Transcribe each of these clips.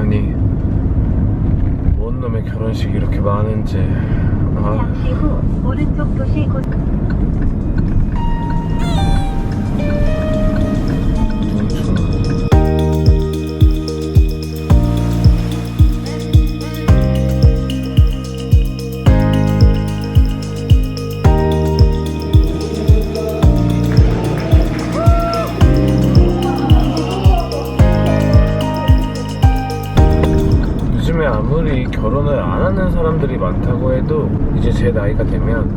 아니 뭔 놈의 결혼식이 이렇게 많은지. 아. 잠시 후 오른쪽 도시 곧 요즘에 아무리 결혼을 안 하는 사람들이 많다고 해도 이제 제 나이가 되면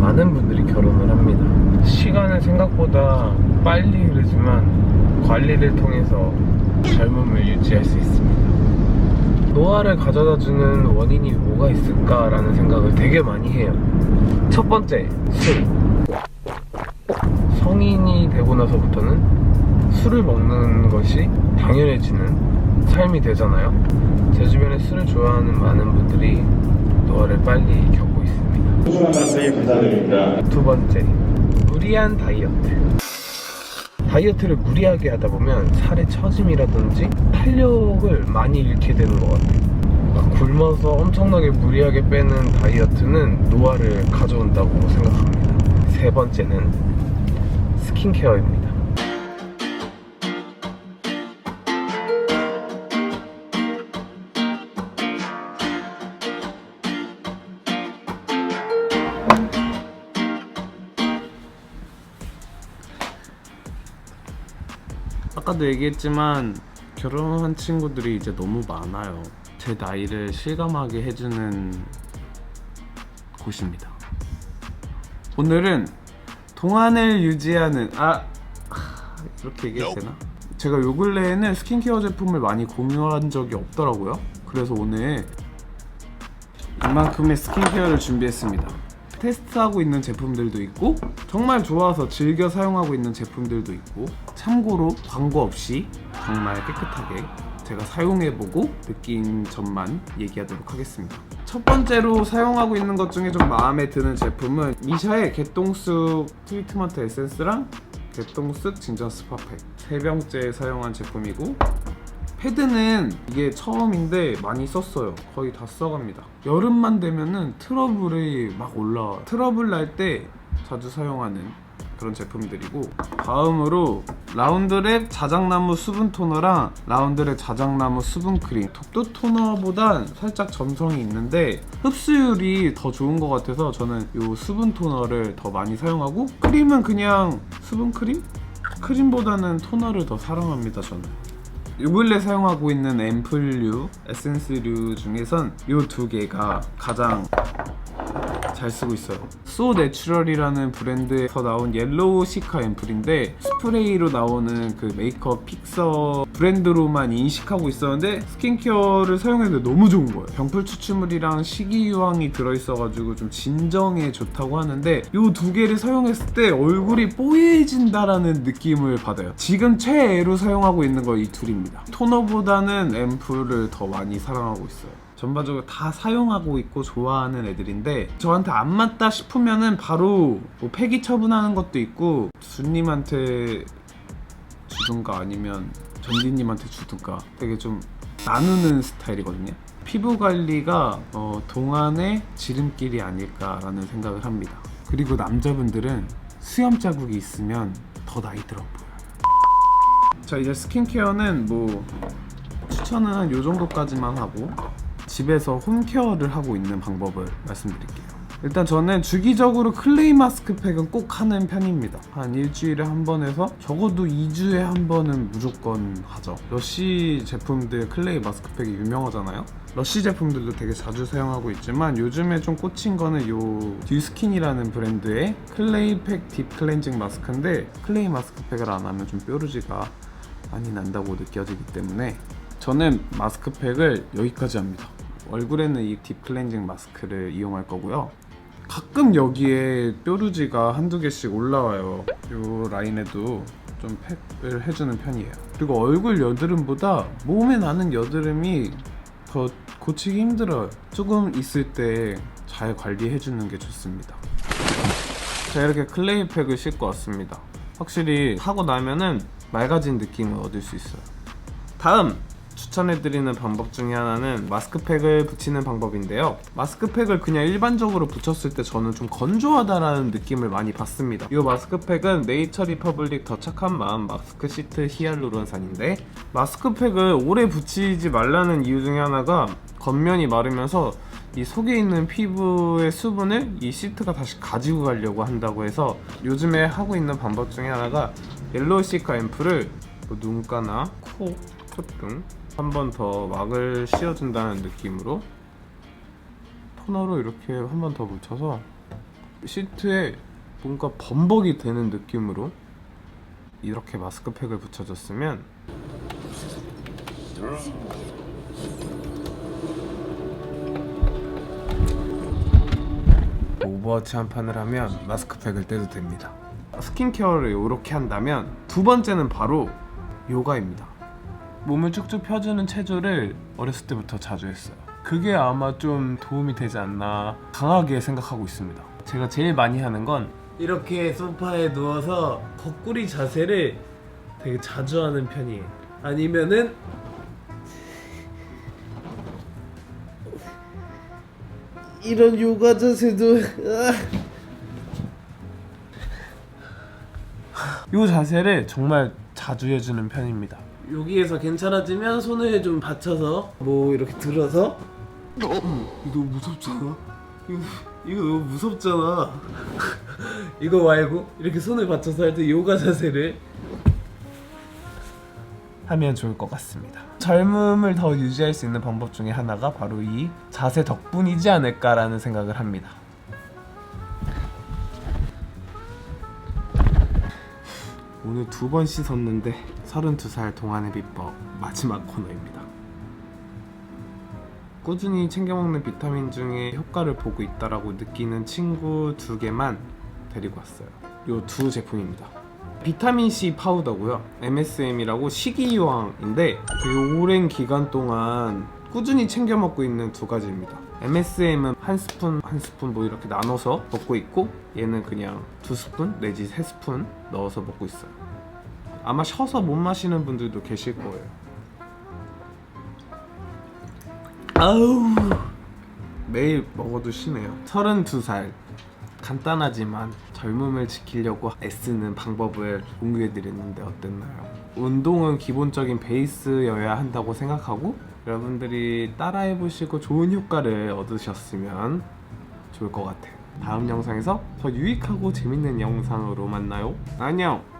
많은 분들이 결혼을 합니다. 시간은 생각보다 빨리 흐르지만 관리를 통해서 젊음을 유지할 수 있습니다. 노화를 가져다 주는 원인이 뭐가 있을까라는 생각을 되게 많이 해요. 첫 번째, 술. 성인이 되고 나서부터는 술을 먹는 것이 당연해지는 삶이 되잖아요. 좋아하는 많은 분들이 노화를 빨리 겪고 있습니다. 소중한 말씀 감사드립니다. 두 번째, 무리한 다이어트. 다이어트를 무리하게 하다 보면 살의 처짐이라든지 탄력을 많이 잃게 되는 것 같아요. 막 굶어서 엄청나게 무리하게 빼는 다이어트는 노화를 가져온다고 생각합니다. 세 번째는 스킨케어입니다. 아까도 얘기했지만 결혼한 친구들이 이제 너무 많아요. 제 나이를 실감하게 해주는 곳입니다. 오늘은 동안을 유지하는 아 하, 이렇게 얘기해도 되나? 제가 요 근래에는 스킨케어 제품을 많이 공유한 적이 없더라고요. 그래서 오늘 이만큼의 스킨케어를 준비했습니다. 테스트하고 있는 제품들도 있고 정말 좋아서 즐겨 사용하고 있는 제품들도 있고 참고로 광고 없이 정말 깨끗하게 제가 사용해보고 느낀 점만 얘기하도록 하겠습니다. 첫 번째로 사용하고 있는 것 중에 좀 마음에 드는 제품은 미샤의 개똥쑥 트리트먼트 에센스랑 개똥쑥 진정 스파팩 세 병째 사용한 제품이고 패드는 이게 처음인데 많이 썼어요. 거의 다 써갑니다. 여름만 되면은 트러블이 막 올라와. 트러블 날 때 자주 사용하는 그런 제품들이고 다음으로 라운드랩 자작나무 수분 토너랑 라운드랩 자작나무 수분 크림 톱도 토너보단 살짝 점성이 있는데 흡수율이 더 좋은 것 같아서 저는 이 수분 토너를 더 많이 사용하고 크림은 그냥 수분 크림? 크림보다는 토너를 더 사랑합니다 저는 요 근래 사용하고 있는 앰플류, 에센스류 중에선 요 두 개가 가장 잘 쓰고 있어요. So Natural이라는 브랜드에서 나온 옐로우 시카 앰플인데 스프레이로 나오는 그 메이크업 픽서 브랜드로만 인식하고 있었는데 스킨케어를 사용했는데 너무 좋은 거예요. 병풀 추출물이랑 식이유황이 들어있어가지고 좀 진정에 좋다고 하는데 요두 개를 사용했을 때 얼굴이 뽀얘진다라는 느낌을 받아요. 지금 최애로 사용하고 있는 거 이 둘입니다. 토너보다는 앰플을 더 많이 사랑하고 있어요. 전반적으로 다 사용하고 있고 좋아하는 애들인데 저한테 안 맞다 싶으면은 바로 뭐 폐기 처분하는 것도 있고 주님한테 주든가 아니면 전디님한테 주든가 되게 좀 나누는 스타일이거든요. 피부 관리가 어, 동안의 지름길이 아닐까라는 생각을 합니다. 그리고 남자분들은 수염 자국이 있으면 더 나이 들어 보여요. 자 이제 스킨케어는 뭐 추천은 한 요 정도까지만 하고 집에서 홈케어를 하고 있는 방법을 말씀드릴게요. 일단 저는 주기적으로 클레이 마스크팩은 꼭 하는 편입니다. 한 일주일에 한 번 해서 적어도 2주에 한 번은 무조건 하죠. 러쉬 제품들 클레이 마스크팩이 유명하잖아요. 러쉬 제품들도 되게 자주 사용하고 있지만 요즘에 좀 꽂힌 거는 요 듀스킨이라는 브랜드의 클레이 팩 딥 클렌징 마스크인데 클레이 마스크팩을 안 하면 좀 뾰루지가 많이 난다고 느껴지기 때문에 저는 마스크팩을 여기까지 합니다. 얼굴에는 이 딥 클렌징 마스크를 이용할 거고요. 가끔 여기에 뾰루지가 한두 개씩 올라와요. 이 라인에도 좀 팩을 해주는 편이에요. 그리고 얼굴 여드름보다 몸에 나는 여드름이 더 고치기 힘들어요. 조금 있을 때 잘 관리해주는 게 좋습니다. 자 이렇게 클레이 팩을 싣고 왔습니다. 확실히 하고 나면은 맑아진 느낌을 얻을 수 있어요. 다음 추천해드리는 방법 중에 하나는 마스크팩을 붙이는 방법인데요. 마스크팩을 그냥 일반적으로 붙였을 때 저는 좀 건조하다라는 느낌을 많이 받습니다. 이 마스크팩은 네이처 리퍼블릭 더 착한 마음 마스크 시트 히알루론산인데 마스크팩을 오래 붙이지 말라는 이유 중에 하나가 겉면이 마르면서 이 속에 있는 피부의 수분을 이 시트가 다시 가지고 가려고 한다고 해서 요즘에 하고 있는 방법 중에 하나가 옐로우 시카 앰플을 뭐 눈가나 코, 콧등 한 번 더 막을 씌워준다는 느낌으로 토너로 이렇게 한 번 더 묻혀서 시트에 뭔가 범벅이 되는 느낌으로 이렇게 마스크팩을 붙여줬으면 오버워치 한 판을 하면 마스크팩을 떼도 됩니다. 스킨케어를 이렇게 한다면 두 번째는 바로 요가입니다. 몸을 쭉쭉 펴주는 체조를 어렸을 때부터 자주 했어요. 그게 아마 좀 도움이 되지 않나 강하게 생각하고 있습니다. 제가 제일 많이 하는 건 이렇게 소파에 누워서 거꾸리 자세를 되게 자주 하는 편이에요. 아니면은 이런 요가 자세도 이 자세를 정말 자주 해주는 편입니다. 여기에서 괜찮아지면 손을 좀 받쳐서 뭐 이렇게 들어서 어, 이거 너무 무섭잖아. 이거 이거 너무 무섭잖아. 이거 말고 이렇게 손을 받쳐서 할 때 요가 자세를 하면 좋을 것 같습니다. 젊음을 더 유지할 수 있는 방법 중에 하나가 바로 이 자세 덕분이지 않을까라는 생각을 합니다. 오늘 두 번 씻었는데 32살 동안의 비법 마지막 코너입니다. 꾸준히 챙겨 먹는 비타민 중에 효과를 보고 있다라고 느끼는 친구 두 개만 데리고 왔어요. 요 두 제품입니다. 비타민 C 파우더고요. MSM이라고 식이유황인데 되게 오랜 기간 동안 꾸준히 챙겨 먹고 있는 두 가지입니다. MSM은 한 스푼 한 스푼 뭐 이렇게 나눠서 먹고 있고 얘는 그냥 두 스푼 내지 세 스푼 넣어서 먹고 있어요. 아마 셔서 못 마시는 분들도 계실 거예요. 아우 매일 먹어도 쉬네요. 32살 간단하지만 젊음을 지키려고 애쓰는 방법을 공유해드렸는데 어땠나요? 운동은 기본적인 베이스여야 한다고 생각하고 여러분들이 따라해 보시고 좋은 효과를 얻으셨으면 좋을 것 같아요. 다음 영상에서 더 유익하고 재밌는 영상으로 만나요. 안녕!